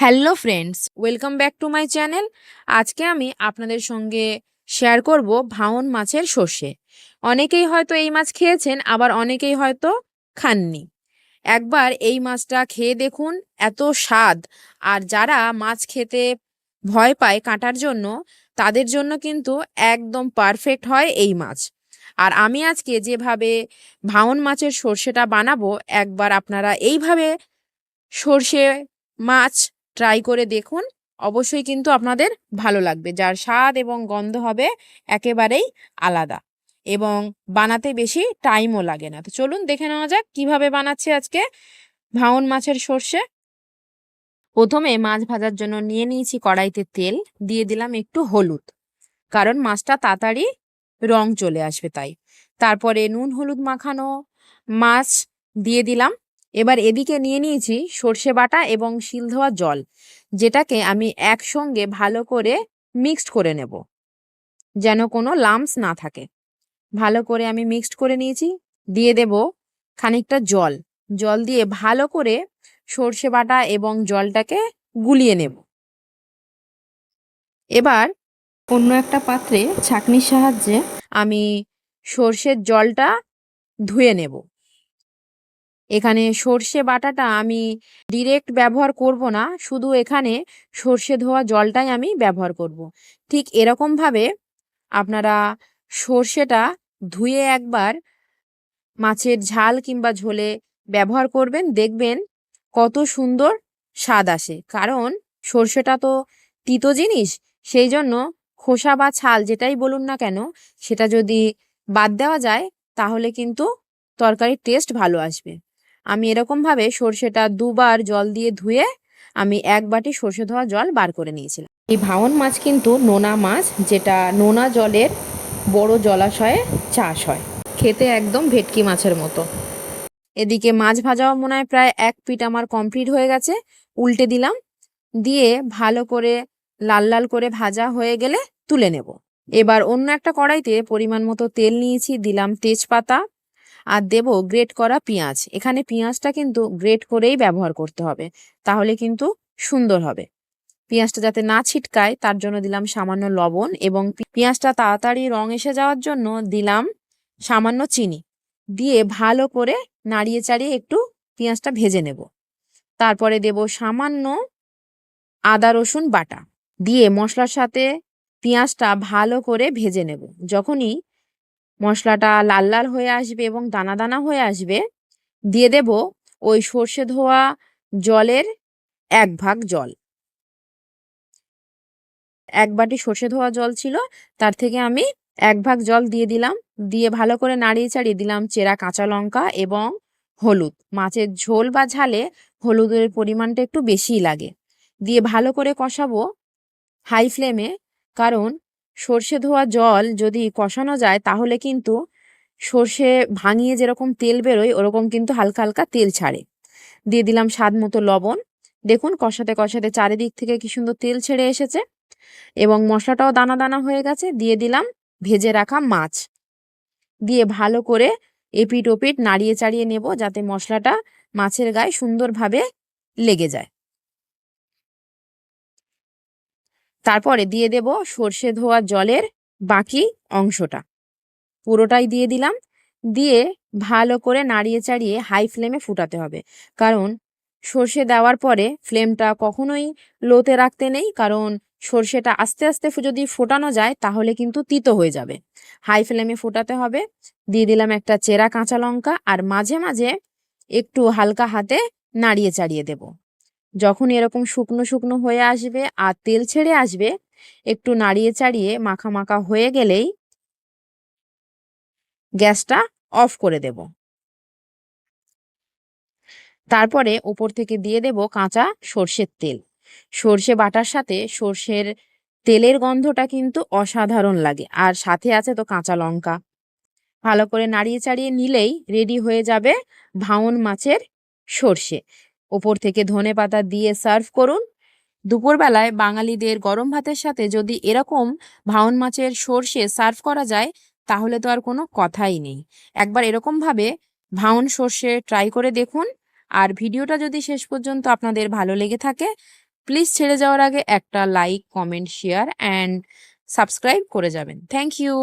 Hello friends welcome back to my channel আজকে আমি আপনাদের সঙ্গে শেয়ার করব ভাঙন মাছের সর্ষে। অনেকেই হয়তো এই মাছ খেয়েছেন, আবার অনেকেই হয়তো খাননি। একবার এই মাছটা খেয়ে দেখুন, এত স্বাদ। আর যারা মাছ খেতে ভয় পায় কাটার জন্য, তাদের জন্য কিন্তু একদম পারফেক্ট হয় এই মাছ। আর আমি আজকে যেভাবে ভাঙন মাছের সর্ষেটা বানাবো, একবার আপনারা এইভাবে সর্ষে মাছ ট্রাই করে দেখুন। অবশ্যই কিন্তু আপনাদের ভালো লাগবে। যার স্বাদ এবং গন্ধ হবে একেবারেই আলাদা এবং বানাতে বেশি টাইমও লাগে না। তো চলুন দেখে নেওয়া যাক কীভাবে বানাচ্ছি আজকে। ভাঙন মাছের সর্ষে। প্রথমে মাছ ভাজার জন্য নিয়ে নিয়েছি কড়াইতে তেল। দিয়ে দিলাম একটু হলুদ। কারণ মাছটা তাড়াতাড়ি রং চলে আসবে তাই। তারপরে নুন, হলুদ মাখানো মাছ দিয়ে দিলাম। এবার এদিকে নিয়ে নিয়েছি সর্ষে বাটা এবং শিল ধোয়া জল, যেটাকে আমি একসঙ্গে ভালো করে মিক্সড করে নেব, যেন কোনো লামস না থাকে। ভালো করে আমি মিক্সড করে নিয়েছি, দিয়ে দেব খানিকটা জল। জল দিয়ে ভালো করে সর্ষে বাটা এবং জলটাকে গুলিয়ে নেব। এবার অন্য একটা পাত্রে ছাঁকনির সাহায্যে আমি সর্ষের জলটা ধুয়ে নেব। এখানে সর্ষে বাটাটা আমি ডিরেক্ট ব্যবহার করব না, শুধু এখানে সর্ষে ধোয়া জলটাই আমি ব্যবহার করব। ঠিক এরকমভাবে আপনারা সর্ষেটা ধুয়ে একবার মাছের ঝাল কিংবা ঝোলে ব্যবহার করবেন, দেখবেন কত সুন্দর স্বাদ আসে কারণ সর্ষেটা তো তিতো জিনিস, সেই জন্য খোসা বা ছাল যেটাই বলুন না কেন, সেটা যদি বাদ দেওয়া যায়, তাহলে কিন্তু তরকারির টেস্ট ভালো আসবে আমি এরকমভাবে সর্ষেটা দুবার জল দিয়ে ধুয়ে আমি এক বাটি সর্ষে ধোয়া জল বার করে নিয়েছিলাম। এই ভাঙন মাছ কিন্তু নোনা মাছ যেটা নোনা জলের বড় জলাশয়ে চাষ হয়। খেতে একদম ভেটকি মাছের মতো। এদিকে মাছ ভাজাও মনে হয় প্রায় এক পিঠ আমার কমপ্লিট হয়ে গেছে উল্টে দিলাম দিয়ে ভালো করে লাল লাল করে ভাজা হয়ে গেলে তুলে নেব। এবার অন্য একটা কড়াইতে পরিমাণ মতো তেল নিয়েছি দিলাম তেজপাতা আর দেব গ্রেট করা পেঁয়াজ। এখানে পেঁয়াজটা কিন্তু গ্রেট করেই ব্যবহার করতে হবে, তাহলে কিন্তু সুন্দর হবে। পেঁয়াজটা যাতে না ছিটকায়, তার জন্য দিলাম সামান্য লবণ এবং পেঁয়াজটা তাড়াতাড়ি রং এসে যাওয়ার জন্য দিলাম সামান্য চিনি। দিয়ে ভালো করে নাড়িয়ে চাড়িয়ে একটু পেঁয়াজটা ভেজে নেব। তারপরে দেব সামান্য আদা, রসুন বাটা। দিয়ে মশলার সাথে পেঁয়াজটা ভালো করে ভেজে নেব। যখনই মশলাটা লাল লাল হয়ে আসবে এবং দানা দানা হয়ে আসবে, দিয়ে দেব ওই সর্ষে ধোয়া জলের এক ভাগ জল। এক বাটি সর্ষে ধোয়া জল ছিল, তার থেকে আমি এক ভাগ জল দিয়ে দিলাম, দিয়ে ভালো করে নাড়িয়ে চাড়িয়ে দিলাম চেরা কাঁচা লঙ্কা এবং হলুদ। মাছের ঝোল বা ঝালে হলুদের পরিমাণটা একটু বেশিই লাগে। দিয়ে ভালো করে কষাবো হাই ফ্লেমে, কারণ সর্ষে ধোয়া জল যদি কষানো যায়, তাহলে কিন্তু সর্ষে ভাঙিয়ে যেরকম তেল বেরোয়, ওরকম কিন্তু হালকা হালকা তেল ছাড়ে। দিয়ে দিলাম স্বাদ মতো লবণ। দেখুন কষাতে কষাতে চারিদিক থেকে কি সুন্দর তেল ছেড়ে এসেছে। এবং মশলাটাও দানা দানা হয়ে গেছে। দিয়ে দিলাম ভেজে রাখা মাছ। দিয়ে ভালো করে এপিট ওপিট নাড়িয়ে চাড়িয়ে নেব যাতে মশলাটা মাছের গায়ে সুন্দরভাবে লেগে যায়। তারপরে দিয়ে দেব সর্ষে ধোয়া জলের বাকি অংশটা। পুরোটাই দিয়ে দিলাম। দিয়ে ভালো করে নাড়িয়ে চাড়িয়ে হাই ফ্লেমে ফুটাতে হবে। কারণ সর্ষে দেওয়ার পরে ফ্লেমটা কখনোই লোতে রাখতে নেই। কারণ সর্ষেটা আস্তে আস্তে যদি ফোটানো যায় তাহলে কিন্তু তিতো হয়ে যাবে। হাই ফ্লেমে ফোটাতে হবে। দিয়ে দিলাম একটা চেরা কাঁচা লঙ্কা। আর মাঝে মাঝে একটু হালকা হাতে নাড়িয়ে চাড়িয়ে দেব। যখন এরকম শুকনো শুকনো হয়ে আসবে আর তেল ছেড়ে আসবে, একটু নাড়িয়ে চাড়িয়ে মাখা মাখা হয়ে গেলেই গ্যাসটা অফ করে দেব। তারপরে ওপর থেকে দিয়ে দেব কাঁচা সর্ষের তেল। সর্ষে বাটার সাথে সর্ষের তেলের গন্ধটা কিন্তু অসাধারণ লাগে আর সাথে আছে তো কাঁচা লঙ্কা। ভালো করে নাড়িয়ে চাড়িয়ে নিলেই রেডি হয়ে যাবে ভাঙন মাছের সর্ষে। ওপর থেকে ধনে পাতা দিয়ে সার্ভ করুন। দুপুরবেলায় বাঙালিদের গরম ভাতের সাথে যদি এরকম ভাঙন মাছের সর্ষে সার্ভ করা যায়, তাহলে তো আর কোনো কথাই নেই। একবার এরকমভাবে ভাঙন সর্ষে ট্রাই করে দেখুন। আর ভিডিওটা যদি শেষ পর্যন্ত আপনাদের ভালো লেগে থাকে, প্লিজ ছেড়ে যাওয়ার আগে একটা like, comment, share, and subscribe করে যাবেন। Thank you.